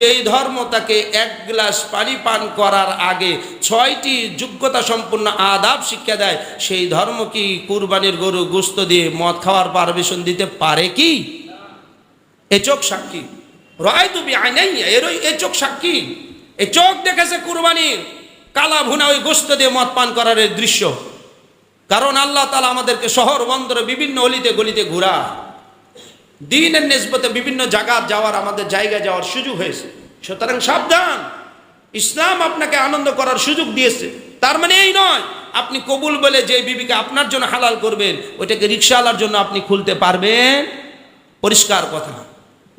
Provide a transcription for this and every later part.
এই ধর্ম তাকে এক গ্লাস পানি পান করার আগে ছয়টি যোগ্যতা সম্পূর্ণ আদাব শিক্ষা দেয়। সেই ধর্ম কি কুরবানির গরু গুস্ত দিয়ে মদ খাওয়ার পারমিশন দিতে পারে কি? এ চোখ সাক্ষী। রয় তুমি আইনাই এর এ চোখ সাক্ষী। এ চোখ দেখেছে কুরবানির কালা ভুনা ওই গোস্ত দিয়ে মদ পান করার দৃশ্য। কারণ আল্লাহ তালা আমাদেরকে শহর, বন্দরে, বিভিন্ন অলিতে গলিতে ঘোরা। দিনের নেসবতে বিভিন্ন জায়গা যাওয়ার, আমাদের জায়গায় যাওয়ার সুযোগ হয়েছে। সুতরাং সাবধান। ইসলাম আপনাকে আনন্দ করার সুযোগ দিয়েছে। তার মানে এই নয়, আপনি কবুল বলে যে বিবিকে আপনার জন্য হালাল করবেন, ওইটাকে রিক্সাওয়ালার জন্য আপনি খুলতে পারবেন। পরিষ্কার কথা।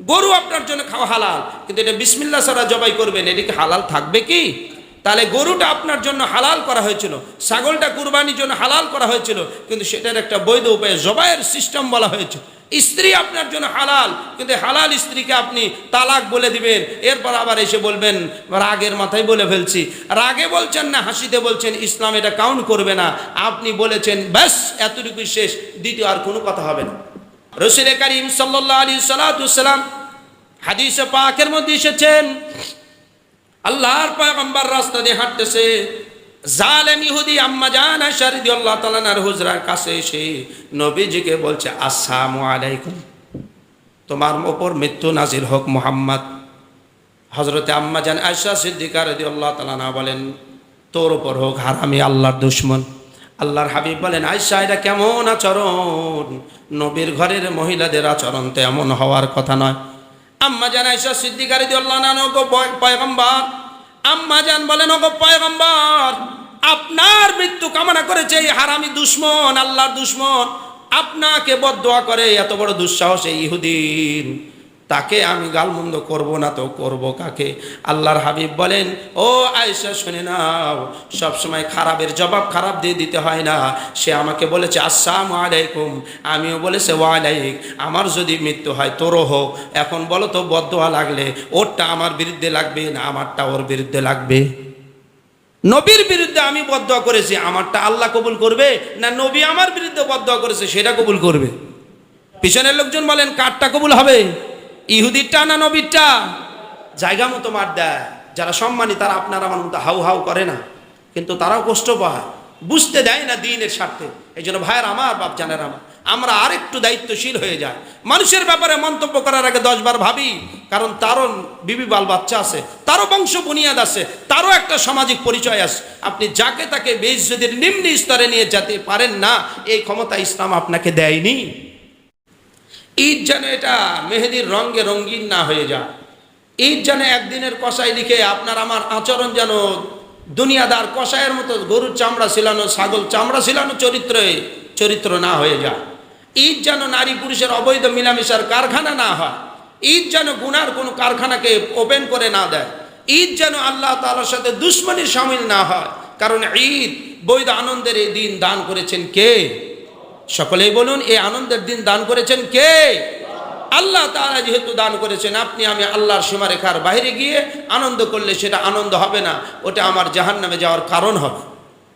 গরু আপনার জন্য খাওয়া হালাল, কিন্তু এটা বিসমিল্লা সারা জবাই করবেন এদিকে হালাল থাকবে কি? তাহলে গরুটা আপনার জন্য হালাল করা হয়েছিল, ছাগলটা কুরবানির জন্য হালাল করা হয়েছিল, কিন্তু সেটার একটা বৈধ উপায়ে, জবাইয়ের সিস্টেম বলা হয়েছে। স্ত্রী আপনার জন্য হালাল, কিন্তু হালাল স্ত্রীকে আপনি তালাক বলে দিবেন, এরপর আবার এসে বলবেন, রাগের মাথায় বলে ফেলছি। রাগে বলছেন না, হাসিতে বলছেন, ইসলাম এটা কাউন্ট করবে না। আপনি বলেছেন, ব্যাস, এতটুকুই শেষ, দ্বিতীয় আর কোনো কথা হবে না। রসুল করিম সাল্লাহ আলী সালাতাম হাদিসে পাকের মধ্যে এসেছেন আল্লাহর পয়গম্বর রাস্তা দিয়ে হাঁটতেছে। জালেম ইহুদি আম্মা জান আয়েশা রাদিয়াল্লাহু তাআলা নার হুজরার কাছে এসে নবীজিকে বলছে, আসসালামু আলাইকুম। তোমার ওপর মৃত্যু নাজির হোক মুহাম্মদ। হজরতে আম্মা জান আয়েশা সিদ্দিকা রাদিয়াল্লাহু তাআলা না বলেন, তোর ওপর হোক হারামি আল্লাহর দুশ্মন। আল্লাহর হাবিব বলেন, আয়েশা, এটা কেমন আচরণ? নবীর ঘরের মহিলাদের আচরণ তো এমন হওয়ার কথা নয়। আম্মা জান আয়েশা সিদ্দিকা রাদিয়াল্লাহু আনহা গো পয়গম্বর। আম্মা জান বলেন, ওগো পয়গম্বর, আপনার মৃত্যু কামনা করেছে এই হারামি দুশ্মন, আল্লাহর দুশ্মন। আপনাকে বদোয়া করে এত বড় দুঃসাহস এই ইহুদিন। তাকে আমি গালমন্দ করব না তো করব কাকে? আল্লাহর হাবিব বলেন, ও আয়েশা, শুনে নাও, সবসময় খারাপের জবাব খারাপ দিয়ে দিতে হয় না। সে আমাকে বলেছে, আসসালামু আলাইকুম। আমিও বলেছে, ওয়ালাইক আমার যদি মৃত্যু হয়, তোরও হোক। এখন বলো তো বদোয়া লাগলে, ওরটা আমার বিরুদ্ধে লাগবে না আমারটা ওর বিরুদ্ধে লাগবে? নবীর বিরুদ্ধে আমি বদয়া করেছি, আমারটা আল্লাহ কবুল করবে? না নবী আমার বিরুদ্ধে বদয়া করেছে, সেটা কবুল করবে? পিছনের লোকজন বলেন, কারটা কবুল হবে? ইহুদিরটা না নবীরটা জায়গা মতো মার দেয়। যারা সম্মানী, তারা আপনার আমার মতো হাউ হাউ করে না। কিন্তু তারাও কষ্ট পায়। বুঝতে দেয় না দিনের স্বার্থে। এই জন্য ভাইয়ের আমার, বাপ জানের আমার। আমরা আরেকটু দায়িত্বশীল হয়ে যায় মানুষের ব্যাপারে মন্তব্য করার আগে দশবার ভাবি। কারণ তারও বিবি বাল বাচ্চা আছে, তারও বংশ বুনিয়াদ আছে, তারও একটা সামাজিক পরিচয় আছে। আপনি যাকে তাকে বেইজ্জতির নিম্ন স্তরে নিয়ে যেতে পারেন না, এই ক্ষমতা ইসলাম আপনাকে দেয়নি। ঈদ যেন এটা মেহেদির রঙে রঙিন না হয়ে যায়। ঈদ যেন একদিনের কষাই লিখে আপনার আমার আচরণ যেন দুনিয়াদার কষায়ের মতো গরুর চামড়া ছিলানো, ছাগল চামড়া ছিলানো চরিত্রে, চরিত্র না হয়ে যায়। ঈদ যেন নারী পুরুষের অবৈধ মিলামেশার কারখানা না হয়। ঈদ যেন গুনার কোনো কারখানাকে ওপেন করে না দেয়। ঈদ যেন আল্লাহ তালার সাথে দুশ্মনীর সামিল না হয়। কারণ ঈদ বৈধ আনন্দের এই দিন দান করেছেন কে? সকলেই বলুন এই আনন্দের দিন দান করেছেন কে? আল্লাহ তারা যেহেতু দান করেছেন, আপনি, আমি আল্লাহর সীমারেখার বাইরে গিয়ে আনন্দ করলে সেটা আনন্দ হবে না, ওটা আমার জাহান নামে যাওয়ার কারণ হবে।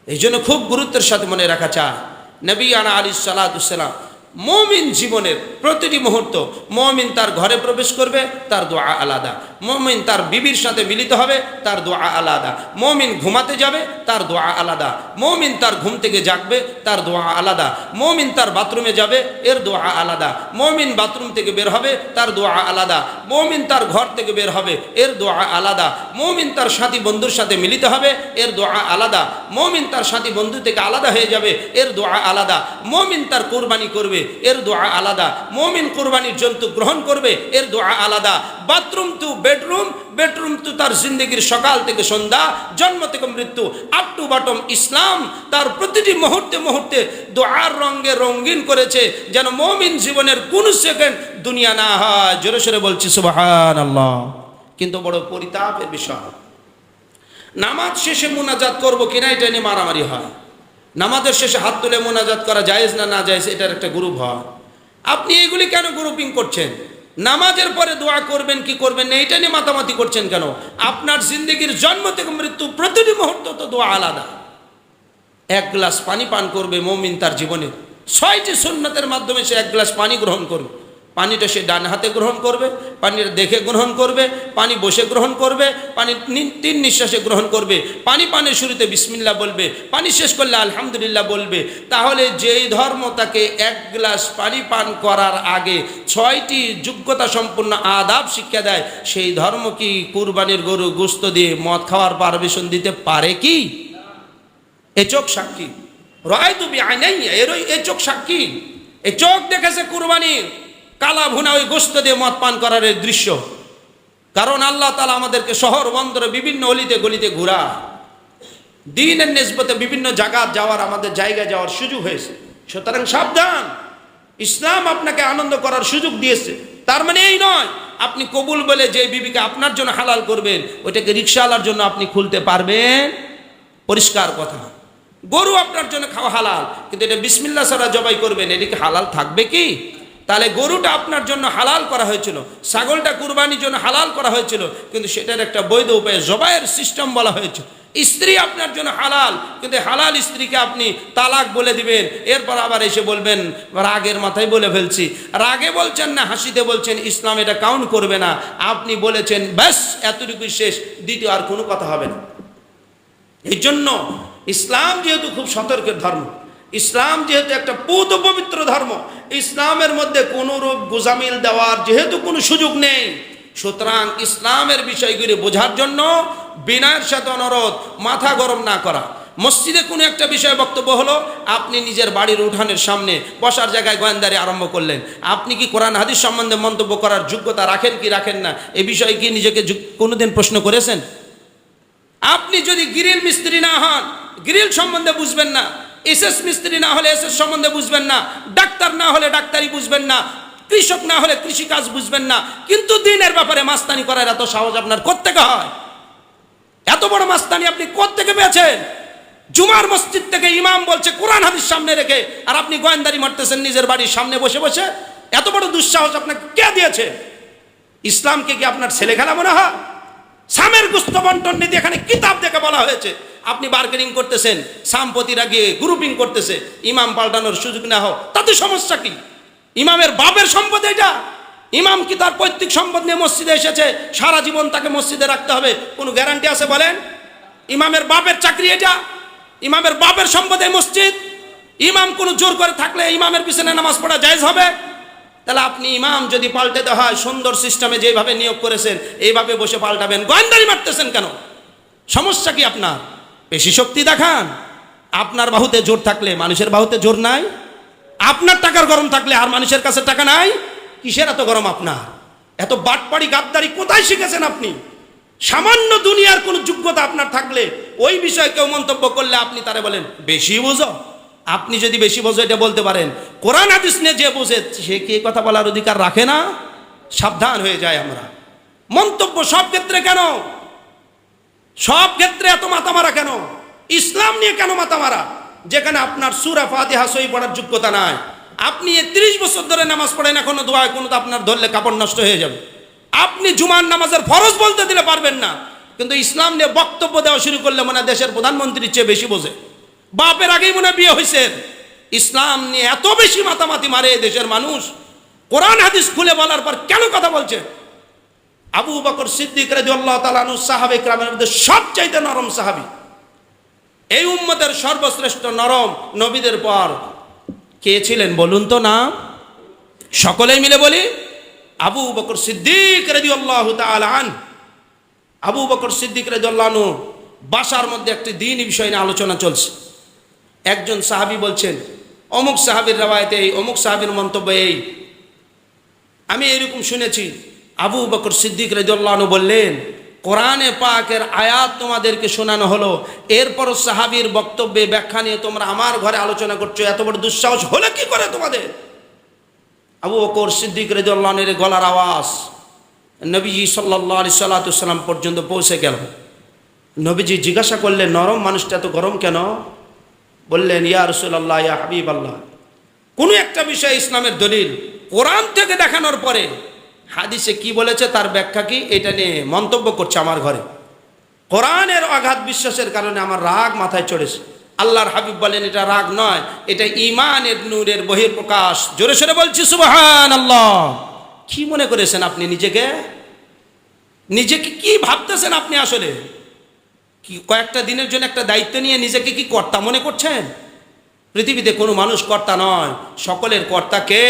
এই জন্য খুব গুরুত্বের সাথে মনে রাখা চায় নবী আনা আলী সালাদুসালাম মমিন জীবনের প্রতিটি মুহূর্ত মমিন তার ঘরে প্রবেশ করবে, তার দোয়া আলাদা। মমিন তার বিবির সাথে মিলিত হবে, তার দোয়া আলাদা। মমিন ঘুমাতে যাবে, তার দোয়া আলাদা। মমিন তার ঘুম থেকে জাগবে, তার দোয়া আলাদা। মমিন তার বাথরুমে যাবে, এর দোয়া আলাদা। মমিন বাথরুম থেকে বের হবে, তার দোয়া আলাদা। মমিন তার ঘর থেকে বের হবে, এর দোয়া আলাদা। মমিন তার সাথী বন্ধুর সাথে মিলিত হবে, এর দোয়া আলাদা। মমিন তার সাথী বন্ধু থেকে আলাদা হয়ে যাবে, এর দোয়া আলাদা। মমিন তার কোরবানি করবে এর দোয়া আলাদা। মমিন কোরবানির জন্তু গ্রহণ করবে, এর দোয়া আলাদা। Bathroom to bedroom bedroom to তার জিন্দগির সকাল থেকে সন্ধ্যা, জন্ম থেকে মৃত্যু, আপ টু বটম ইসলাম তার প্রতিটি মুহূর্তে মুহূর্তে দোয়ার রঙে রঙিন করেছে, যেন মমিন জীবনের কোন সেকেন্ড দুনিয়া না হয়। জোরে সোরে বলছি সুবাহান আল্লাহ কিন্তু বড় পরিতাপের বিষয়। নামাজ শেষে মোনাজাত করব কিনা, এটা নিয়ে মারামারি হয়। নামাজের শেষে হাত তুলে মোনাজাত করা জায়েজ না না জায়েজ, এটার একটা গ্রুপ হয়। আপনি এগুলি কেন গ্রুপিং করছেন? নামাজের পরে দোয়া করবেন, কি করবেন না, এটা নিয়ে মাতামাতি করছেন কেন? আপনার জিন্দগির জন্ম থেকে মৃত্যু প্রতিটি মুহূর্ত তো দোয়া আলাদা। এক গ্লাস পানি পান করবে মমিন তার জীবনে। ছয়টি সুন্নতের মাধ্যমে সে এক গ্লাস পানি গ্রহণ করবে। পানিটা সে ডান হাতে গ্রহণ করবে পানিটা দেখে গ্রহণ করবে, পানি বসে গ্রহণ করবে, পানি তিন নিঃশ্বাসে গ্রহণ করবে। পানি পানের শুরুতে বিসমিল্লা বলবে, পানি শেষ করলে আলহামদুলিল্লাহ বলবে। তাহলে যেই ধর্ম তাকে এক গ্লাস পানি পান করার আগে ছয়টি যোগ্যতা সম্পূর্ণ আদাব শিক্ষা দেয়, সেই ধর্ম কি কুরবানির গরু গুস্ত দিয়ে মদ খাওয়ার পারমিশন দিতে পারে কি? এ চোখ সাক্ষী। রয় তুমি আইনাই এর এ চোখ সাক্ষী। এ চোখ দেখেছে কুরবানির। কালা ভুনা ওই গোস্ত দিয়ে মদ পান করার এই দৃশ্য। কারণ আল্লাহ তালা আমাদেরকে শহর, বন্দরে, বিভিন্ন অলিতে গলিতে ঘোরা। দিনের নেসবতে বিভিন্ন জায়গা যাওয়ার, আমাদের জায়গায় যাওয়ার সুযোগ হয়েছে। সুতরাং সাবধান। ইসলাম আপনাকে আনন্দ করার সুযোগ দিয়েছে। তার মানে এই নয়, আপনি কবুল বলে যে বিবিকে আপনার জন্য হালাল করবেন, ওইটাকে রিক্সাওয়ালার জন্য আপনি খুলতে পারবেন। পরিষ্কার কথা। গরু আপনার জন্য খাওয়া হালাল, কিন্তু এটা বিসমিল্লা ছাড়া জবাই করবেন এদিকে হালাল থাকবে কি? তাহলে গরুটা আপনার জন্য হালাল করা হয়েছিল, ছাগলটা কুরবানির জন্য হালাল করা হয়েছিল, কিন্তু সেটার একটা বৈধ উপায়ে, জবাইয়ের সিস্টেম বলা হয়েছে। স্ত্রী আপনার জন্য হালাল, কিন্তু হালাল স্ত্রীকে আপনি তালাক বলে দিবেন, এরপর আবার এসে বলবেন, রাগের মাথায় বলে ফেলছি। রাগে বলছেন না, হাসিতে বলছেন, ইসলাম এটা কাউন্ট করবে না। আপনি বলেছেন, ব্যাস, এতটুকুই শেষ, দ্বিতীয় আর কোনো কথা হবে না। এই জন্য ইসলাম যেহেতু খুব সতর্কের ধর্ম ইসলাম যেহেতু একটা পুত পবিত্র ধর্ম, ইসলামের মধ্যে কোনো রূপ গোজামিল দেওয়ার যেহেতু কোনো সুযোগ নেই, সুতরাং ইসলামের বিষয়গুলি বোঝার জন্য বিনয়ের সাথে অনুরোধ মাথা গরম না করা। মসজিদে কোনো একটা বিষয়ে বক্তব্য হলো, আপনি নিজের বাড়ির উঠানের সামনে বসার জায়গায় গোয়েন্দারি আরম্ভ করলেন। আপনি কি কোরআন হাদিস সম্বন্ধে মন্তব্য করার যোগ্যতা রাখেন কি রাখেন না? এ বিষয়ে কি নিজেকে কোনোদিন প্রশ্ন করেছেন? আপনি যদি গ্রিল মিস্ত্রি না হন, গ্রিল সম্বন্ধে বুঝবেন না। এসএস মিস্ত্রি না হলে এসএস সম্বন্ধে বুঝবেন না, ডাক্তার না হলে ডাক্তারি বুঝবেন না, কৃষক না হলে কৃষিকাজ বুঝবেন না, কিন্তু দিনের ব্যাপারে মাস্তানি করার এত সাহস আপনার কোত্থেকে হয়? এত বড় মাস্তানি আপনি কোত্থেকে পেয়েছেন? জুমার মসজিদ থেকে ইমাম বলছে, কোরআন হাদিস সামনে রেখে, আর আপনি গোয়েন্দারি মারতেছেন নিজের বাড়ির সামনে বসে বসে, এত বড় দুঃসাহস আপনাকে কে দিয়েছে? ইসলামকে কি আপনার ছেলে খেলা মনে হয়? সামের গুস্ত বন্টন নীতি এখানে কিতাব দেখে বলা হয়েছে। আপনি বার্গেনিং করতেছেন সামপতিরা গিয়ে গ্রুপিং করতেছে, ইমাম পাল্টানোর সুযোগ না হোক, তাতে সমস্যা কি? ইমামের বাপের সম্পদ এটা। ইমাম কি তার পৈতৃক সম্পদ নিয়ে মসজিদে এসেছে? সারা জীবন তাকে মসজিদে রাখতে হবে। কোনো গ্যারান্টি আছে বলেন? ইমামের বাপের চাকরি এটা। ইমামের বাপের সম্পদ এই মসজিদ। ইমাম কোনো জোর করে থাকলে ইমামের পিছনে নামাজ পড়া জায়েজ হবে? তাহলে আপনি ইমাম যদি পাল্টাতে হয়, সুন্দর সিস্টেমে যেভাবে নিয়োগ করেছেন, এইভাবে বসে পাল্টাবেন। গোয়েন্দারি মারতেছেন কেন? সমস্যা কি আপনার? পেশি শক্তি দেখান। আপনার বাহুতে জোর থাকলে মানুষের বাহুতে জোর নাই। আপনার টাকার গরম থাকলে আর মানুষের কাছে টাকা নাই। কিসের এত গরম আপনার? এত বাটপাড়ি গাদ্দারি কোথায় শিখেছেন আপনি? সামান্য দুনিয়ার কোনো যোগ্যতা আপনার থাকলে ওই বিষয়ে কেউ মন্তব্য করলে আপনি তারে বলেন, বেশি বোঝো। আপনি যদি বেশি বোঝো, এটা বলতে পারেন, কোরআন হাদিস নিয়ে যে বোঝে, সে কি কথা বলার অধিকার রাখে না? সাবধান হয়ে যায় আমরা। মন্তব্য সব ক্ষেত্রে কেন? সব ক্ষেত্রে এত মাথা মারা কেন? ইসলাম নিয়ে কেন মাথা মারা যেখানে আপনার সুরা ফাতিহা সই পড়ার যোগ্যতা নাই। আপনি তিরিশ বছর ধরে নামাজ পড়েন, এখনও দোয়ায় কোনো তো আপনার ধরলে কাপড় নষ্ট হয়ে যাবে। আপনি জুমার নামাজের ফরজ বলতে দিলে পারবেন না। কিন্তু ইসলাম নিয়ে বক্তব্য দেওয়া শুরু করলে মনে দেশের প্রধানমন্ত্রীর চেয়ে বেশি বোঝে। বাপের আগেই মনে বিয়ে হয়েছে ইসলাম নিয়ে এত বেশি মাতামাতি মারে দেশের মানুষ। কোরআন হাদিস খুলে বলার পর কেন কথা বলছে? আবু বকর সিদ্দিক রাজি আল্লাহ সাহাবে ক্রামের মধ্যে সবচাইতে নরম সাহাবি। এই উম্মতের সর্বশ্রেষ্ঠ নরম নবীদের পর কে ছিলেন বলুন তো না সকলেই মিলে বলি, আবু বকর সিদ্দিক রাজি আল্লাহ তালান আবু বকর সিদ্দিক রাজি বাসার মধ্যে একটি দিন বিষয় নিয়ে আলোচনা চলছে। একজন সাহাবি বলছেন, অমুক সাহাবির রেওয়ায়তে এই, অমুক সাহাবির মন্তব্য এই। আমি এরকম শুনেছি আবু বকর সিদ্দিক রেজল্লাহনু বললেন, কোরআনে পাকের আয়াত তোমাদেরকে শোনানো হলো। এরপর সাহাবির বক্তব্যে ব্যাখ্যা নিয়ে তোমরা আমার ঘরে আলোচনা করছ। এত বড় দুঃসাহস হলে কি করে তোমাদের? আবু বকর সিদ্দিক রেজল্লাহনের গলার আওয়াজ নবীজি সাল্লাহ আলি সাল্লাতুসাল্লাম পর্যন্ত পৌঁছে গেল। নবীজি জিজ্ঞাসা করলেন, নরম মানুষটা এত গরম কেন? বললেন, ইয়া রসুল্লাহ ইয়া হাবিব আল্লাহ কোনো একটা বিষয় ইসলামের দলিল কোরআন থেকে দেখানোর পরে হাদিসে কি বলেছে, তার ব্যাখ্যা কি? এটা নিয়ে মন্তব্য করছে আমার ঘরে। কোরআনের অগাধ বিশ্বাসের কারণে আমার রাগ মাথায় চড়েছে। আল্লাহর হাবিব বলেন, এটা রাগ নয়, এটা ইমানের নূরের বহির প্রকাশ জোরে সোরে বলছি সুবহান আল্লাহ কি মনে করেছেন আপনি নিজেকে? নিজেকে কি ভাবতেছেন আপনি আসলে? কি কয়েকটা দিনের জন্য একটা দায়িত্ব নিয়ে নিজেকে কি কর্তা মনে করছেন? পৃথিবীতে কোনো মানুষ কর্তা নয়, সকলের কর্তা কে?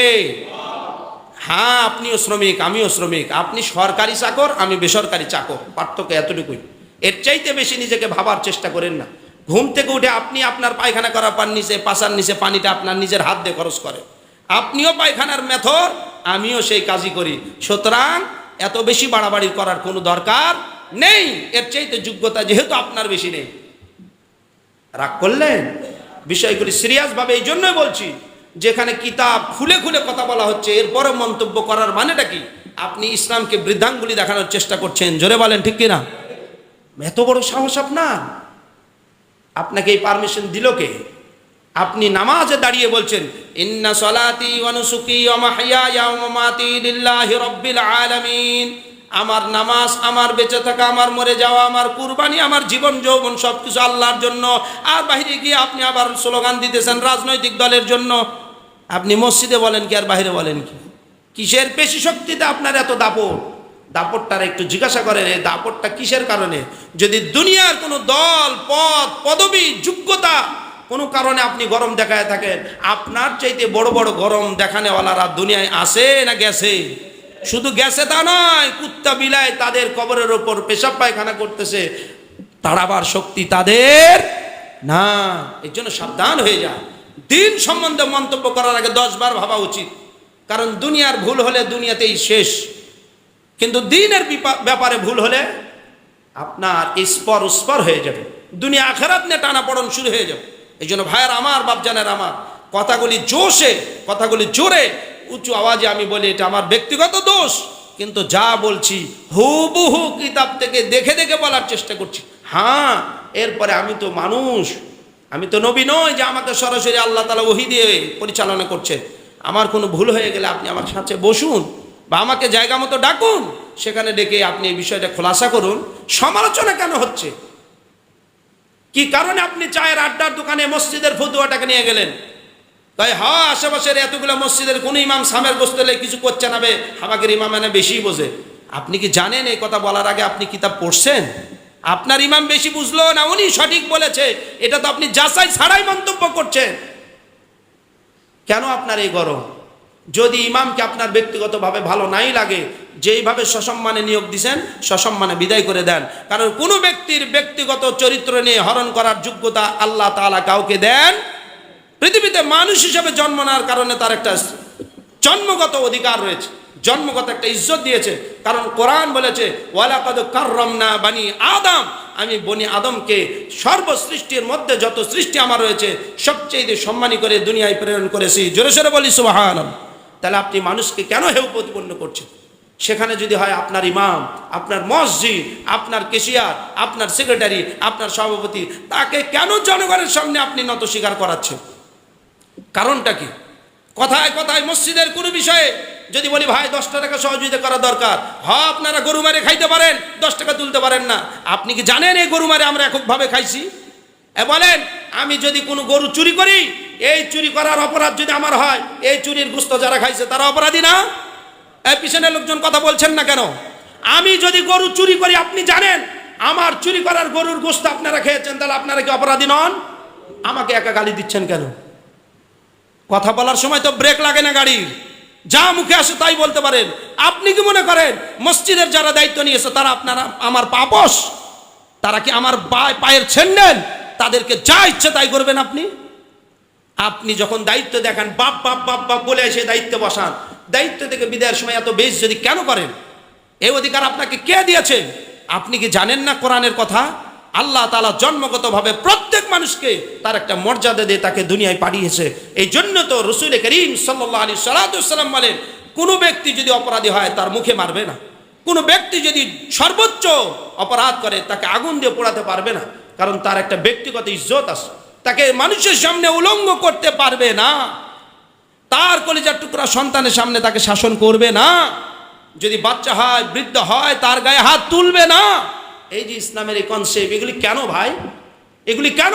হ্যাঁ আপনিও শ্রমিক, আমিও শ্রমিক। আপনি সরকারি চাকর, আমি বেসরকারি চাকর। পার্থক্য এতটুকুই। এর চাইতে বেশি নিজেকে ভাবার চেষ্টা করেন না। ঘুম থেকে উঠে আপনি আপনার পায়খানা করা পান নিচে, পাশার নিচে পানিটা আপনার নিজের হাত দিয়ে খরচ করে। আপনিও পায়খানার মেথর, আমিও সেই কাজই করি। সুতরাং এত বেশি বাড়াবাড়ি করার কোনো দরকার নেই। এর চাইতে যোগ্যতা যেহেতু আপনার বেশি নেই। রাগ করলেন? বিষয়গুলি সিরিয়াসভাবে এই জন্যই বলছি। যেখানে কিতাব খুলে খুলে কথা বলা হচ্ছে এরপরে মন্তব্য করার মানেটা কি? আপনি ইসলামকে বৃদ্ধাঙ্গুলি দেখানোর চেষ্টা করছেন, জোরে বলেন ঠিক কিনা? এত বড় সাহস আপনার? আপনাকে এই পারমিশন দিল কে? আপনি নামাজে দাঁড়িয়ে বলছেন, ইন্না সলাতি রাব্বিল আলামিন। আমার নামাজ আমার বেঁচে থাকা, আমার মরে যাওয়া, আমার কুরবানি, আমার জীবন যৌবন সব কিছু আল্লাহর জন্য। আর বাইরে গিয়ে আপনি আবার স্লোগান দিতেছেন রাজনৈতিক দলের জন্য। আপনি মসজিদে বলেন কি আর বাইরে বলেন কি? কিসের পেশি শক্তিতে আপনার এত দাপট? দাপটটার একটু জিজ্ঞাসা করেন, এই দাপটটা কিসের কারণে? যদি দুনিয়ার কোনো দল, পদ, পদবি, যোগ্যতা কোনো কারণে আপনি গরম দেখায় থাকেন, আপনার চাইতে বড় বড় গরম দেখানেওয়ালারা দুনিয়ায় আসে না গেছে? শুধু গেছে তা নয়, কুত্তা বিলায় তাদের কবরের ওপর পেশাব পায়খানা করতেছে, তাড়াবার শক্তি তাদের না। এর জন্য সাবধান হয়ে যায় দিন সম্বন্ধে মন্তব্য করার আগে দশ বার ভাবা উচিত। কারণ দুনিয়ার ভুল হলে দুনিয়াতেই শেষ। কিন্তু দিনের ব্যাপারে ভুল হলে আপনার স্পর উস্পর হয়ে যাবে। দুনিয়া আখেরাত নিয়ে টানা পড়ন শুরু হয়ে যাবে। এই জন্য ভাইয়ের আমার, বাপজানের আমার, কথাগুলি জোশে, কথাগুলি জোরে, উঁচু আওয়াজে আমি বলি, এটা আমার ব্যক্তিগত দোষ। কিন্তু যা বলছি, হুবহু কিতাব থেকে দেখে দেখে বলার চেষ্টা করছি। হ্যাঁ এরপরে আমি তো মানুষ। আমি তো নবী নই যে আমাকে সরাসরি আল্লাহ তালা ওহি দিয়ে পরিচালনা করছে। আমার কোনো ভুল হয়ে গেলে আপনি আমার সাথে বসুন বা আমাকে জায়গা মতো ডাকুন, সেখানে ডেকে আপনি এই বিষয়টা খোলাসা করুন। সমালোচনা কেন হচ্ছে? কি কারণে আপনি চায়ের আড্ডার দোকানে মসজিদের ফতুয়াটাকে নিয়ে গেলেন? তাই হ, আশেপাশের এতগুলো মসজিদের কোন ইমাম সামের বসতে কিছু করছে না আমাদের ইমাম এনে বেশি বোঝে। আপনি কি জানেন এই কথা বলার আগে আপনি কিতাব পড়ছেন? আপনার ইমাম বেশি বুঝলো না, উনি সঠিক বলেছে। এটা তো আপনি যাচাই ছাড়াই মন্তব্য করছেন। কেন আপনার এই গরম? যদি ইমামকে আপনার ব্যক্তিগতভাবে ভালো নাই লাগে, যেইভাবে সসম্মানে নিয়োগ দিছেন, সসম্মানে বিদায় করে দেন। কারণ কোনো ব্যক্তির ব্যক্তিগত চরিত্র নিয়ে হরণ করার যোগ্যতা আল্লাহ তাআলা কাউকে দেন। পৃথিবীতে মানুষ হিসেবে জন্ম নেওয়ার কারণে তার একটা জন্মগত অধিকার রয়েছে। জন্মগত একটা ইজ্জত দিয়েছে। কারণ কোরআন বলেছে, ওয়ালাকাদ কাররামনা বানি আদম। আমি বনি আদমকে সর্বসৃষ্টির মধ্যে যত সৃষ্টি আমার রয়েছে, সবচেয়ে সম্মানী করে দুনিয়ায় প্রেরণ করেছি। জোরে সোরে বলি সুবাহান তাহলে আপনি মানুষকে কেন হেউ প্রতিপন্ন করছেন? সেখানে যদি হয় আপনার ইমাম, আপনার মসজিদ, আপনার কেশিয়ার, আপনার সেক্রেটারি, আপনার সভাপতি, তাকে কেন জনগণের সামনে আপনি নত স্বীকার করাচ্ছেন? কারণটা কি? কথায় কথায় মসজিদের কোনো বিষয়ে যদি বলি, ভাই দশটা টাকা সহযোগিতা করা দরকার। হ, আপনারা গরু মারে খাইতে পারেন, দশ টাকা তুলতে পারেন না। আপনি কি জানেন এই গরু মারে আমরা এককভাবে খাইছি? বলেন, আমি যদি কোনো গরু চুরি করি, এই চুরি করার অপরাধ যদি আমার হয়, এই চুরির গুস্ত যারা খাইছে তারা অপরাধী না? এই পিছনের লোকজন কথা বলছেন না কেন? আমি যদি গরু চুরি করি, আপনি জানেন, আমার চুরি করার গরুর গোস্ত আপনারা খেয়েছেন, তাহলে আপনারা কি অপরাধী নন? আমাকে একা গালি দিচ্ছেন কেন? কথা বলার সময় তো ব্রেক লাগে না গাড়ির। যা মুখে আসে তাই বলতে পারেন। আপনি কি মনে করেন, মসজিদের যারা দায়িত্ব নিয়েছে, তারা আপনারা আমার পাপস তারা কি আমার পায়ে- পায়ের ছেন্ডেল তাদেরকে যা ইচ্ছে তাই করবেন আপনি? আপনি যখন দায়িত্ব দেখান, বাপ বাপ বাপ বাপ বলে এসে দায়িত্ব বসান। দায়িত্ব থেকে বিদায়ের সময় এত বেশ যদি কেন করেন? এই অধিকার আপনাকে কে দিয়েছে? আপনি কি জানেন না কোরআনের কথা? আল্লাহ তালা জন্মগতভাবে প্রত্যেক মানুষকে তার একটা মর্যাদা দিয়ে তাকে দুনিয়ায় পাঠিয়েছে। এই জন্য তো রসুল করিম সাল্লাহ আলী সাল্লাম বলেন, কোনো ব্যক্তি যদি অপরাধী হয়, তার মুখে মারবে না। কোনো ব্যক্তি যদি সর্বোচ্চ অপরাধ করে, তাকে আগুন দিয়ে পোড়াতে পারবে না, কারণ তার একটা ব্যক্তিগত ইজ্জত আছে। তাকে মানুষের সামনে উলঙ্গ করতে পারবে না। তার কলিজার টুকরা সন্তানের সামনে তাকে শাসন করবে না। যদি বাচ্চা হয়, বৃদ্ধ হয়, তার গায়ে হাত তুলবে না। এই যে ইসলামের এই কনসেপ্ট এগুলি কেন ভাই? এগুলি কেন?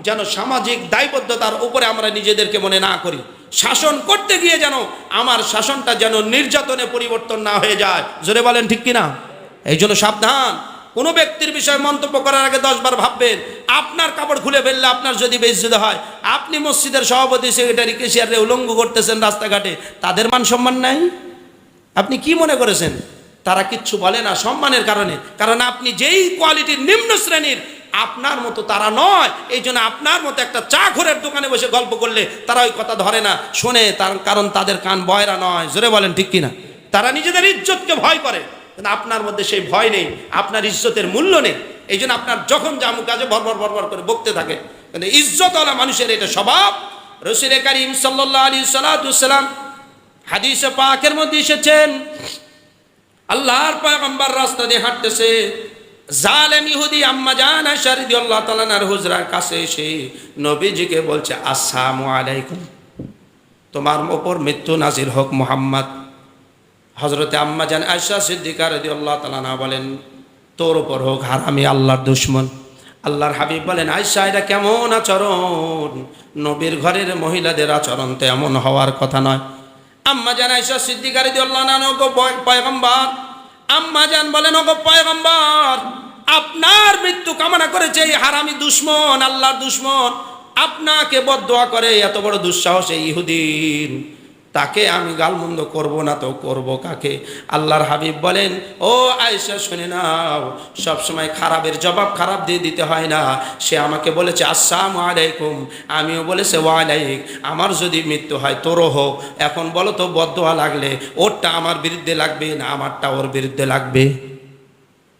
যেন সামাজিক দায়বদ্ধতার উপরে আমরা নিজেদেরকে মনে না করি। শাসন করতে গিয়ে যেন আমার শাসনটা যেন নির্যাতনে পরিবর্তন না হয়ে যায়। জোরে বলেন ঠিক কিনা? এই জন্য সাবধান। কোনো ব্যক্তির বিষয়ে মন্তব্য করার আগে দশবার ভাববেন, আপনার কাপড় খুলে ফেললে আপনার যদি বেজ্জিত হয়, আপনি মসজিদের সভাপতি, সেক্রেটারি, কেশিয়ারে উলঙ্গ করতেছেন রাস্তাঘাটে, তাদের মান সম্মান নাই? আপনি কি মনে করেছেন? তারা কিচ্ছু বলে না সম্মানের কারণে। কারণ আপনি যেই কোয়ালিটির নিম্ন শ্রেণির আপনার মতো তারা নয়। এই জন্য আপনার মতো একটা চা ঘরের দোকানে বসে গল্প করলে তারা ওই কথা ধরে না। শোনে তার কারণ তাদের কান বয়রা নয়। জোরে বলেন, ঠিক কিনা? তারা নিজেদের ইজ্জতকে ভয় করে। আপনার মধ্যে সেই ভয় নেই। আপনার ইজ্জতের মূল্য নেই। এই জন্য আপনার যখন জামু কাজে ভরভর ভরভর করে বকতে থাকে। কিন্তু ইজ্জতওয়ালা মানুষের এটা স্বভাব। রসুল করিম সাল্লাহ আলী সাল্লাম হাদিসে পাকের মধ্যে এসেছেন। আল্লাহর পয়গম্বর রাস্তা দিয়ে হাঁটতেছে। জালেম ইহুদি আম্মা জান আয়েশা রাদিয়াল্লাহু তাআলা নার হুজরার কাছে এসে নবীজিকে বলছে, আসসালামু আলাইকুম। তোমার ওপর মৃত্যু নাজির হোক মুহাম্মদ। হজরতে আম্মা জান আয়েশা সিদ্দিকা রাদিয়াল্লাহু তাআলা না বলেন, তোর ওপর হোক হারামি আল্লাহর দুশ্মন। আল্লাহর হাবিব বলেন, আয়েশা, এটা কেমন আচরণ? নবীর ঘরের মহিলাদের আচরণ তো এমন হওয়ার কথা নয়। আম্মা জান আয়েশা সিদ্দিকা রাদিয়াল্লাহু আনহা গো পয়গম্বর আম্মা জান বলেন, ওগো পয়গম্বর, আপনার মৃত্যু কামনা করেছে এই হারামি দুশ্মন, আল্লাহর দুশ্মন। আপনাকে বদোয়া করে এত বড় দুঃসাহস এই ইহুদিন। তাকে আমি গালমন্দ করব না তো করব কাকে? আল্লাহর হাবিব বলেন, ও আয়েশা, শুনে নাও, সবসময় খারাপের জবাব খারাপ দিয়ে দিতে হয় না। সে আমাকে বলেছে, আসসালামু আলাইকুম। আমিও বলেছে, ওয়ালাইক আমার যদি মৃত্যু হয়, তোরও হোক। এখন বলো তো, বদোয়া লাগলে, ওরটা আমার বিরুদ্ধে লাগবে না আমারটা ওর বিরুদ্ধে লাগবে?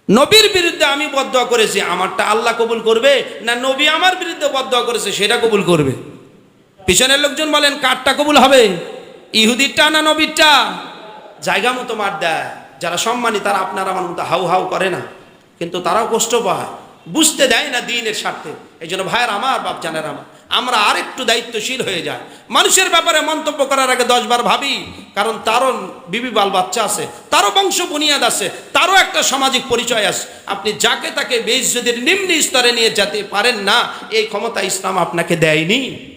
নবীর বিরুদ্ধে আমি বদয়া করেছি, আমারটা আল্লাহ কবুল করবে? না নবী আমার বিরুদ্ধে বদয়া করেছে, সেটা কবুল করবে? পিছনের লোকজন বলেন, কারটা কবুল হবে? ইহুদিরটা না নবীরটা জায়গা মতো মার দেয়। যারা সম্মানী, তারা আপনার আমার মতো হাউ হাউ করে না। কিন্তু তারাও কষ্ট পায়। বুঝতে দেয় না দিনের স্বার্থে। এই জন্য ভাইয়ের আমার, বাপ জানের আমার। আমরা আরেকটু দায়িত্বশীল হয়ে যায় মানুষের ব্যাপারে মন্তব্য করার আগে দশবার ভাবি। কারণ তারও বিবি বাল বাচ্চা আছে, তারও বংশ বুনিয়াদ আছে, তারও একটা সামাজিক পরিচয় আছে। আপনি যাকে তাকে বেশ যদি নিম্ন স্তরে নিয়ে যেতে পারেন না, এই ক্ষমতা ইসলাম আপনাকে দেয়নি।